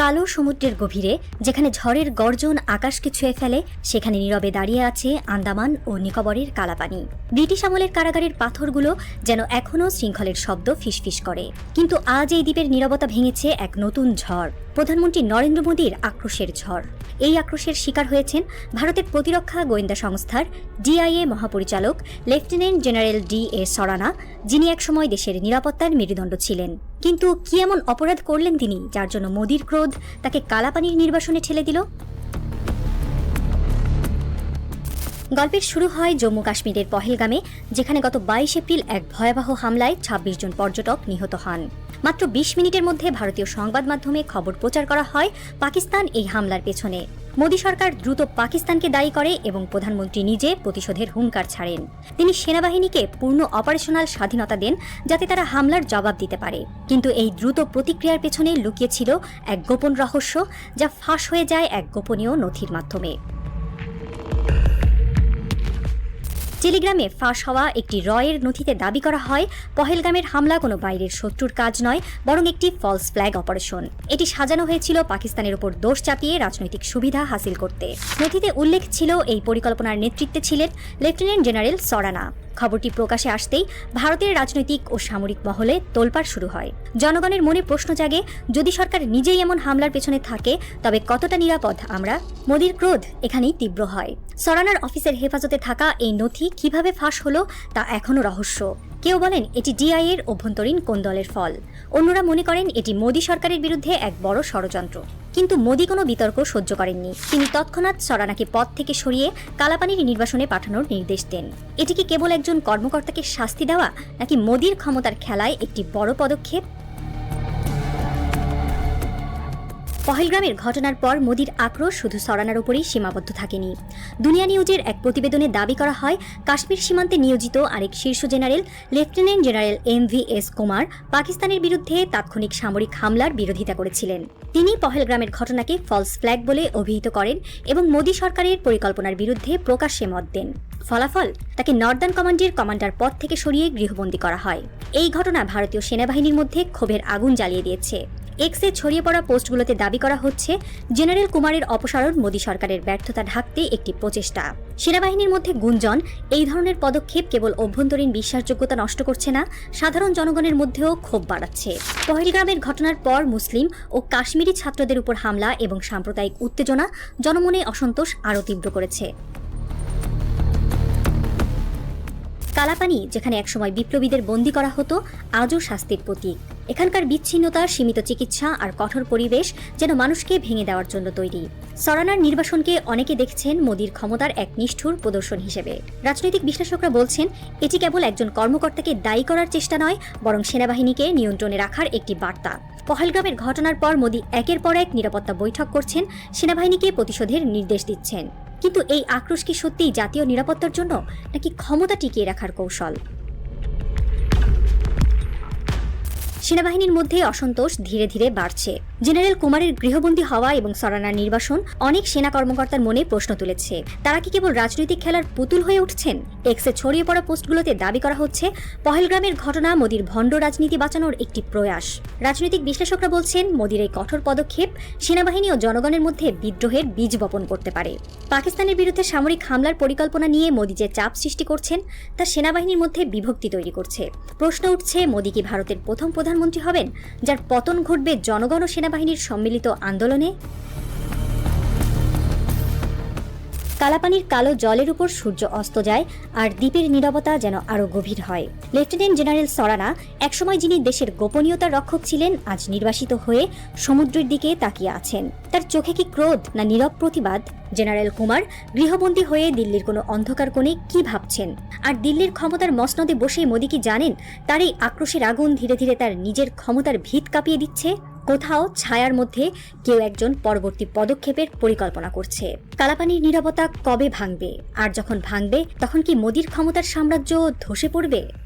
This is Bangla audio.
কালো সমুদ্রের গভীরে, যেখানে ঝড়ের গর্জন আকাশকে ছুঁয়ে ফেলে, সেখানে নীরবে দাঁড়িয়ে আছে আন্দামান ও নিকোবরের কালাপানি। ব্রিটিশ আমলের কারাগারের পাথরগুলো যেন এখনও শৃঙ্খলের শব্দ ফিসফিস করে। কিন্তু আজ এই দ্বীপের নীরবতা ভেঙেছে এক নতুন ঝড়। প্রধানমন্ত্রী নরেন্দ্র মোদীর আক্রোশের ঝড়। এই আক্রোশের শিকার হয়েছেন ভারতের প্রতিরক্ষা গোয়েন্দা সংস্থার ডিআইএ মহাপরিচালক lieutenant general D A Sarana, যিনি একসময় দেশের নিরাপত্তার মেরুদণ্ড ছিলেন। কিন্তু কি এমন অপরাধ করলেন তিনি, যার জন্য মোদীর ক্রোধ তাকে কালাপানির নির্বাসনে ঠেলে দিল? গল্পের শুরু হয় জম্মু কাশ্মীরের পহেলগামে, যেখানে গত বাইশ এপ্রিল এক ভয়াবহ হামলায় ২৬ জন পর্যটক নিহত হন। মাত্র ২০ মিনিটের মধ্যে ভারতীয় সংবাদ মাধ্যমে খবর প্রচার করা হয় পাকিস্তান এই হামলার পেছনে। মোদী সরকার দ্রুত পাকিস্তানকে দায়ী করে এবং প্রধানমন্ত্রী নিজে প্রতিশোধের হুঙ্কার ছাড়েন। তিনি সেনাবাহিনীকে পূর্ণ অপারেশনাল স্বাধীনতা দেন যাতে তারা হামলার জবাব দিতে পারে। কিন্তু এই দ্রুত প্রতিক্রিয়ার পেছনে লুকিয়েছিল এক গোপন রহস্য যা ফাঁস হয়ে যায় এক গোপনীয় নথির মাধ্যমে। টেলিগ্রামে ফাঁস হওয়া একটি রয়ের নথিতে দাবি করা হয়, পহেলগামের হামলা কোনো বাইরের শত্রুর কাজ নয়, বরং একটি ফলস ফ্ল্যাগ অপারেশন এটি সাজানো হয়েছিল পাকিস্তানের উপর দোষ চাপিয়ে রাজনৈতিক সুবিধা হাসিল করতে। নথিতে উল্লেখ ছিল এই পরিকল্পনার নেতৃত্বে ছিলেন লেফটেন্যান্ট জেনারেল সরানা। খবরটি প্রকাশে আসতেই ভারতের রাজনৈতিক ও সামরিক মহলে তোলপাড় শুরু হয়। জনগণের মনে প্রশ্ন জাগে, যদি সরকার নিজেই এমন হামলার পেছনে থাকে, তবে কতটা নিরাপদ আমরা? মোদীর ক্রোধ এখানেই তীব্র হয়। সরানার অফিসের হেফাজতে থাকা এই নথি কীভাবে ফাঁস হলো, তা এখনও রহস্য। কেউ বলেন এটি ডিআইয়ের অভ্যন্তরীণ কোন্দলের ফল। অন্যরা মনে করেন এটি মোদী সরকারের বিরুদ্ধে এক বড় ষড়যন্ত্র। কিন্তু মোদী কোনো বিতর্ক সহ্য করেননি। তিনি তৎক্ষণাৎ সরানাকে পদ থেকে সরিয়ে কালাপানির নির্বাসনে পাঠানোর নির্দেশ দেন। এটি কি কেবল একজন কর্মকর্তাকে শাস্তি দেওয়া, নাকি মোদীর ক্ষমতার খেলায় একটি বড় পদক্ষেপ? পহেলগ্রামের ঘটনার পর মোদির আক্রোশ শুধু সরানার উপরেই সীমাবদ্ধ থাকেনি। দুনিয়া নিউজের এক প্রতিবেদনে দাবি করা হয়, কাশ্মীর সীমান্তে নিয়োজিত আরেক শীর্ষ general, lieutenant general M V S Kumar পাকিস্তানের বিরুদ্ধে তাৎক্ষণিক সামরিক হামলার বিরোধিতা করেছিলেন। তিনি পহেলগ্রামের ঘটনাকে ফলস ফ্ল্যাগ বলে অভিহিত করেন এবং মোদী সরকারের পরিকল্পনার বিরুদ্ধে প্রকাশ্যে মত দেন। ফলাফল, তাকে নর্দার্ন কমান্ডের কমান্ডার পদ থেকে সরিয়ে গৃহবন্দী করা হয়। এই ঘটনা ভারতীয় সেনাবাহিনীর মধ্যে ক্ষোভের আগুন জ্বালিয়ে দিয়েছে। এক্সে ছড়িয়ে পড়া পোস্টগুলোতে দাবি করা হচ্ছে, জেনারেল কুমারের অপসারণ মোদী সরকারের ব্যর্থতা ঢাকতে একটি প্রচেষ্টা। সেনাবাহিনীর মধ্যে গুঞ্জন, এই ধরনের পদক্ষেপ কেবল অভ্যন্তরীণ বিশ্বাসযোগ্যতা নষ্ট করছে না, সাধারণ জনগণের মধ্যেও ক্ষোভ বাড়াচ্ছে। পহেলগ্রামের ঘটনার পর মুসলিম ও কাশ্মীরি ছাত্রদের উপর হামলা এবং সাম্প্রদায়িক উত্তেজনা জনমনে অসন্তোষ আরও তীব্র করেছে। কালাপানি, যেখানে একসময় বিপ্লবীদের বন্দী করা হতো, আজও শাস্তির প্রতীক। এখানকার বিচ্ছিন্নতা, সীমিত চিকিৎসা আর কঠোর পরিবেশ যেন মানুষকে ভেঙে দেওয়ার জন্য তৈরি। সরানার নির্বাসনকে অনেকে দেখছেন মোদীর ক্ষমতার এক নিষ্ঠুর প্রদর্শন হিসেবে। রাজনৈতিক বিশ্লেষকরা বলছেন, এটি কেবল একজন কর্মকর্তাকে দায়ী করার চেষ্টা নয়, বরং সেনাবাহিনীকে নিয়ন্ত্রণে রাখার একটি বার্তা। পহেলগ্রামের ঘটনার পর মোদী একের পর এক নিরাপত্তা বৈঠক করছেন, সেনাবাহিনীকে প্রতিশোধের নির্দেশ দিচ্ছেন। কিন্তু এই আক্রোশ কি সত্যিই জাতীয় নিরাপত্তার জন্য, নাকি ক্ষমতা টিকিয়ে রাখার কৌশল? সেনাবাহিনীর মধ্যে অসন্তোষ ধীরে ধীরে বাড়ছে। জেনারেল কুমারের গৃহবন্দী হওয়া এবং সরানার নির্বাসন অনেক সেনা কর্মকর্তার মনে প্রশ্ন তুলেছে। তারা কি কেবল রাজনৈতিক খেলার পুতুল হয়ে উঠছেন? এক্সে ছড়িয়ে পড়া পোস্টগুলোতে দাবি করা হচ্ছে, পহেলগ্রামের ঘটনা মোদীর ভণ্ড রাজনীতি বাঁচানোর একটি প্রয়াস। রাজনৈতিক বিশ্লেষকরা বলছেন, মোদীর এই কঠোর পদক্ষেপ সেনাবাহিনী ও জনগণের মধ্যে বিদ্রোহের বীজ বপন করতে পারে। পাকিস্তানের বিরুদ্ধে সামরিক হামলার পরিকল্পনা নিয়ে মোদী যে চাপ সৃষ্টি করছেন, তা সেনাবাহিনীর মধ্যে বিভক্তি তৈরি করছে। প্রশ্ন উঠছে, মোদী কি ভারতের প্রথম প্রধানমন্ত্রী হবেন, যার পতন ঘটবে জনগণ ও সেনাবাহিনীর সম্মিলিত আন্দোলনে কালাপানির কালো জলের উপর সূর্য অস্ত যায় আর দ্বীপের নীরবতা যেন আরও গভীর হয়। লেফটেন্যান্ট জেনারেল সরানা একসময় যিনি দেশের গোপনীয়তার রক্ষক ছিলেন, আজ নির্বাসিত হয়ে সমুদ্রের দিকে তাকিয়ে আছেন। তার চোখে কি ক্রোধ না নীরব প্রতিবাদ? জেনারেল কুমার গৃহবন্দী হয়ে দিল্লির কোনো অন্ধকার কোণে কি ভাবছেন? আর দিল্লির ক্ষমতার মসনদে বসে মোদী কি জানেন? তার এই আক্রোশের আগুন ধীরে ধীরে তার নিজের ক্ষমতার ভিত কাঁপিয়ে দিচ্ছে? কোথাও ছায়ার মধ্যে কেউ একজন পরবর্তী পদক্ষেপের পরিকল্পনা করছে। কালাপানির নিরাপত্তা কবে ভাঙবে? আর যখন ভাঙবে, তখন কি মোদীর ক্ষমতার সাম্রাজ্য ধসে পড়বে?